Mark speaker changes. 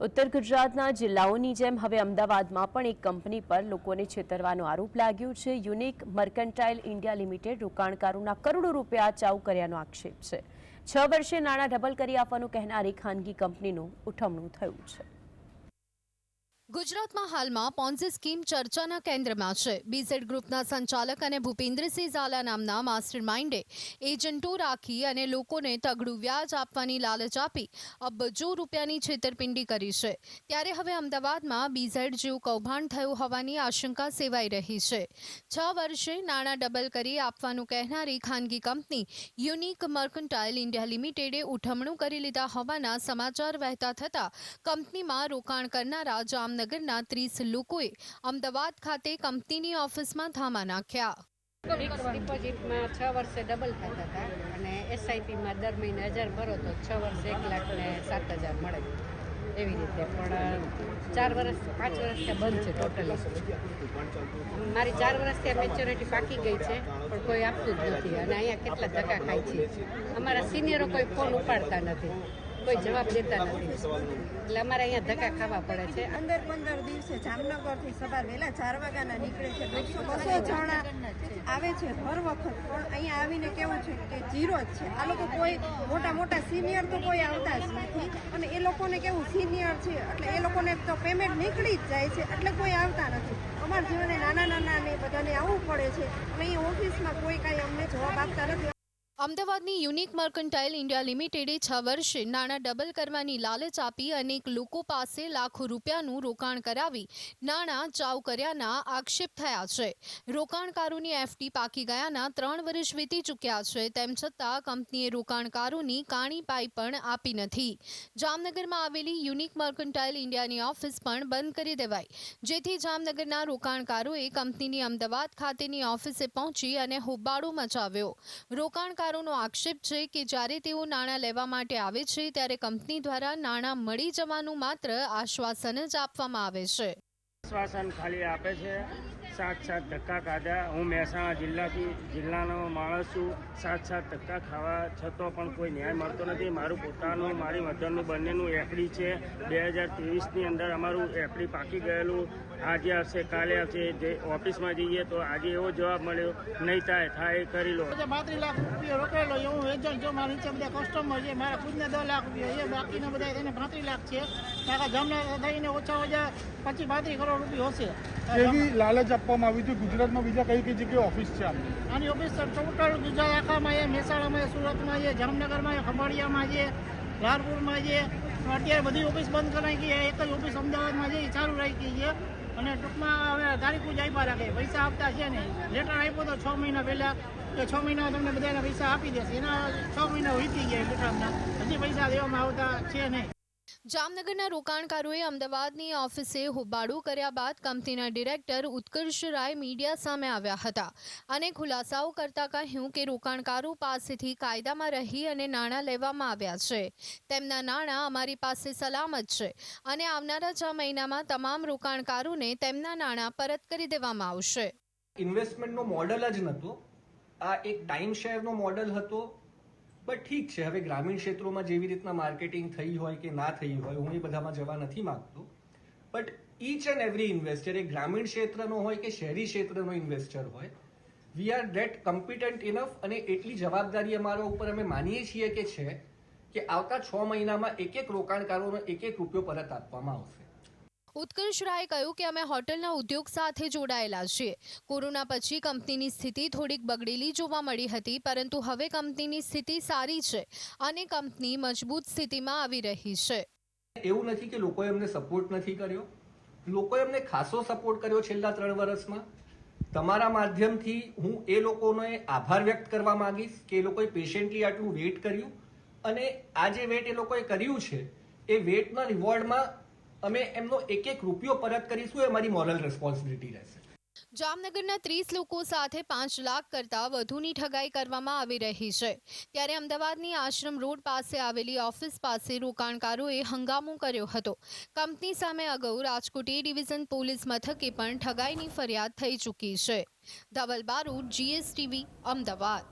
Speaker 1: ઉત્તર ગુજરાતના જિલ્લાઓની જેમ હવે અમદાવાદમાં પણ એક કંપની પર લોકોને છેતરવાનો આરોપ લાગ્યો છે. યુનિક મર્કન્ટાઇલ ઇન્ડિયા લિમિટેડ રોકાણકારોના કરોડો રૂપિયા ચાઉ કર્યાનો આક્ષેપ છે. છ વર્ષે નાણાં ડબલ કરી આપવાનું કહેનારી ખાનગી કંપનીનું ઉઠમણું થયું છે.
Speaker 2: ગુજરાતમાં હાલમાં પોન્ઝી સ્કીમ ચર્ચાના કેન્દ્રમાં છે. બીઝેડ ગ્રુપના સંચાલક અને ભૂપેન્દ્રસિંહ ઝાલા નામના માસ્ટર માઇન્ડે એજન્ટો રાખી અને લોકોને તગડું વ્યાજ આપવાની લાલચ આપી અબજો રૂપિયાની છેતરપિંડી કરી છે. ત્યારે હવે અમદાવાદમાં બીઝેડ જેવું કૌભાંડ થયું હોવાની આશંકા સેવાઈ રહી છે. છ વર્ષે નાણાં ડબલ કરી આપવાનું કહેનારી ખાનગી કંપની યુનિક મર્કન્ટાઇલ ઇન્ડિયા લિમિટેડે ઉઠમણું કરી લીધા હોવાના સમાચાર વહેતા થતાં કંપનીમાં રોકાણ કરનારા જામનગરના ત્રીસ લોકોએ અમદાવાદ ખાતે કંપનીની ઓફિસમાં ધામા નાખ્યા.
Speaker 3: ફિક્સ ડિપોઝિટમાં છ વર્ષે ડબલ થતા હતા અને એસઆઈપીમાં દર મહિને હજાર ભરો તો છ વર્ષે એક લાખ ને સાત હજાર મળે. એવી રીતે પણ ચાર વર્ષ, પાંચ વર્ષ બંધ છે ટોટલી. મારી ચાર વર્ષથી મેચ્યોરિટી પાકી ગઈ છે, પણ કોઈ આપતું જ નથી અને અહીંયા કેટલા ધક્કા ખાય છે. અમારા સિનિયરો કોઈ ફોન ઉપાડતા નથી. કોઈ જવાબ દેતા નથી. એટલે અમારે અહીંયા ધક્કા ખાવા પડે છે.
Speaker 4: પંદર પંદર દિવસે જામનગરથી સવાર વહેલા ચાર વાગ્યાના નીકળે છે બસો જણા આવે છે હર વખત. પણ અહીંયા આવીને કેવું છે કે જીરો જ છે. આ લોકો કોઈ મોટા મોટા સિનિયર તો કોઈ આવતા જ નથી. અને એ લોકોને કેવું સિનિયર છે, એટલે એ લોકોને તો પેમેન્ટ નીકળી જ જાય છે. એટલે કોઈ આવતા નથી. અમારા જીવને નાના નાના ને બધાને આવવું પડે છે. અને ઓફિસમાં કોઈ કાંઈ અમને જવાબ આપતા નથી.
Speaker 2: અમદાવાદની યુનિક મર્કન્ટાઇલ ઇન્ડિયા લિમિટેડે છ વર્ષે નાણાં ડબલ કરવાની લાલચ આપી અનેક લોકો પાસે લાખો રૂપિયાનું રોકાણ કરાવી નાણાં ચાવ કર્યાના આક્ષેપ થયા છે. રોકાણકારોની એફડી પાકી ગયાના ત્રણ વર્ષ વીતી ચૂક્યા છે, તેમ છતાં કંપનીએ રોકાણકારોની કાણી પાઈ પણ આપી નથી. જામનગરમાં આવેલી યુનિક મર્કન્ટાઇલ ઇન્ડિયાની ઓફિસ પણ બંધ કરી દેવાઈ. જેથી જામનગરના રોકાણકારોએ કંપનીની અમદાવાદ ખાતેની ઓફિસે પહોંચી અને હોબાળો મચાવ્યો. રોકાણકારોનો આક્ષેપ છે કે જ્યારે તેઓ નાણાં લેવા માટે આવે છે, ત્યારે કંપની દ્વારા નાણાં મળી જવાનું માત્ર આશ્વાસન જ આપવામાં આવે છે.
Speaker 5: આશ્વાસન ખાલી આપે છે. સાત સાત ધક્કા ખાધા. હું મહેસાણા જિલ્લાથી જિલ્લાનો માણસ છું. સાત સાત ધક્કા ખાવા છતાં પણ કોઈ ન્યાય મળતો નથી. મારું પોતાનું મારી મધરનું બંનેનું એફડી છે. બે હજાર ત્રેવીસની અંદર અમારું એફડી પાકી ગયેલું. આજે આવશે કાલે આવશે. જે ઓફિસમાં જઈએ તો આજે એવો જવાબ મળ્યો. નહીં થાય થાય એ કરી લો.
Speaker 6: પાંત્રીસ લાખ રૂપિયા રોકેલો એ હું એજન્ટ જો મારા નીચે બધા કસ્ટમર છે. મારા ખુદને દસ લાખ રૂપિયા એ બાકીના બધા એને પાંત્રીસ લાખ છે. આખા જામનગર થઈને ઓછા ઓછા પચીસ પાંત્રીસ કરોડ રૂપિયા હશે.
Speaker 7: એવી લાલચ આપવામાં આવી હતી ગુજરાતમાં બીજા કઈ કઈ જગ્યાએ ઓફિસ છે
Speaker 6: આની ઓફિસ ટોટલ ગુજરાત આખામાં છે, મહેસાણામાં સુરતમાં છે, જામનગરમાં ખંભાળિયામાં છે, લાલપુરમાં છે. અત્યારે બધી ઓફિસ બંધ કરાઈ ગઈ. એક જ ઓફિસ અમદાવાદમાં છે, એ ચાલુ રાખી છે. અને ટૂંકમાં હવે તારીખો જ આપ્યા રાખે, પૈસા આપતા છે નહીં. લેટર આપ્યો તો છ મહિના પહેલાં કે છ મહિના તમને બધાને પૈસા આપી દેશે. એના છ મહિના વીતી ગયા લેટરના. હજી પૈસા દેવામાં આવતા છે નહીં.
Speaker 2: જામનગરના રોકાણકારોએ અમદાવાદની ઓફિસે હોબાળો કર્યા બાદ કંપનીના ડિરેક્ટર ઉત્કર્ષ રાય મીડિયા સામે આવ્યા હતા અને ખુલાસાઓ કરતા કહ્યું કે રોકાણકારો પાસેથી કાયદામાં રહી અને નાણાં લેવામાં આવ્યા છે. તેમના નાણાં અમારી પાસે સલામત છે અને આવનારા છ મહિનામાં તમામ રોકાણકારોને તેમના નાણાં પરત કરી દેવામાં આવશે.
Speaker 8: ઇન્વેસ્ટમેન્ટનો મોડલ જ નહોતો. આ એક ટાઈમ શેરનો મોડલ હતો. બટ ઠીક છે, હવે ગ્રામીણ ક્ષેત્રોમાં જેવી રીતના માર્કેટિંગ થઈ હોય કે ના થઈ હોય, હું એ બધામાં જવા નથી માંગતો. But each and every investor એ ગ્રામીણ ક્ષેત્રનો હોય કે શહેરી ક્ષેત્રનો ઇન્વેસ્ટર હોય we are that competent enough અને એટલી જવાબદારી અમારા ઉપર અમે માનીએ છીએ કે છે કે આવતા છ મહિનામાં એક એક રોકાણકારોનો એક એક રૂપિયો પરત આપવામાં આવશે.
Speaker 2: ઉત્કર્ષ રાયે કહ્યું કે અમે હોટલના ઉદ્યોગ સાથે જોડાયેલા છીએ. કોરોના પછી કંપનીની સ્થિતિ થોડીક બગડેલી જોવા મળી હતી, પરંતુ હવે કંપનીની સ્થિતિ સારી છે અને કંપની મજબૂત સ્થિતિમાં આવી રહી છે.
Speaker 8: એવું નથી કે લોકોએ એમને સપોર્ટ નથી કર્યો. લોકોએ એમને ખાસો સપોર્ટ કર્યો છેલ્લા ત્રણ વર્ષમાં. તમારા માધ્યમથી હું એ લોકોને આભાર વ્યક્ત કરવા માંગીશ કે એ લોકોએ પેશન્ટલી આટલું વેઇટ કર્યું. અને આ જે વેટ એ લોકોએ કર્યું છે, એ વેટના રિવોર્ડમાં અમે એમનો એક એક રૂપિયો પરત કરીશું, એ અમારી મોરલ રેસ્પોન્સિબિલિટી રહેશે.
Speaker 2: જામનગરના ત્રીસ લોકો સાથે પાંચ લાખ કરતાં વધુની ઠગાઈ કરવામાં આવી રહી છે. ત્યારે અમદાવાદની આશ્રમ રોડ પાસે આવેલી ઓફિસ પાસે રોકાણકારોએ હંગામો કર્યો હતો. કંપની સામે અગાઉ રાજકોટ એ ડિવિઝન પોલીસ મથકે પણ ઠગાઈની ફરિયાદ થઈ ચૂકી છે. ધવલ બારૂ જીએસટીવી અમદાવાદ.